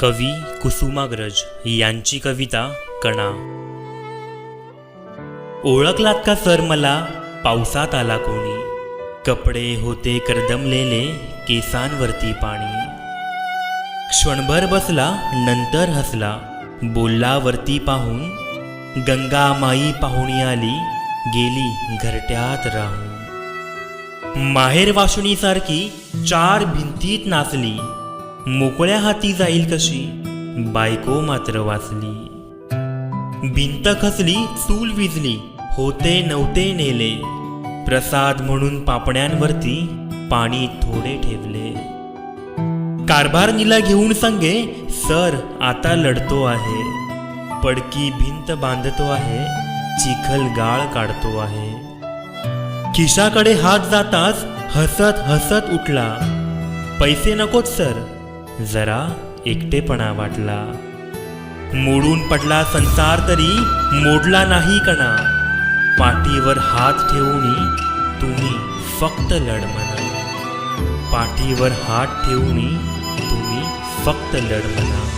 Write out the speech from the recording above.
कवी कुसुमाग्रज यांची कविता कणा. ओळखलात का सर मला? पावसात आला कोणी. कपडे होते करदमलेले केसांवरती पाणी. क्षणभर बसला नंतर हसला. बोलला वरती पाहून गंगा माई पाहुणी आली गेली घरट्यात राहून. माहेर वाशुणीसारखी चार भिंतीत नाचली. मोकळ्या हाती जाईल कशी? बायको मात्र वाचली. भिंत खचली चूल विजली होते नव्हते नेले. प्रसाद म्हणून पापण्यांवरती पाणी थोडे ठेवले. कारभार निला घेऊन सांगे सर आता लढतो आहे. पडकी भिंत बांधतो आहे चिखल गाळ काढतो आहे. खिशाकडे हात जाताच हसत हसत उठला. पैसे नकोत सर. जरा एकटेपणा वाटला. मोडून पडला संसार तरी मोडला नाही कणा. पाठीवर हात ठेवून तुम्ही फक्त लढ म्हणा. पाठीवर हात ठेवून तुम्ही फक्त लढ म्हणा.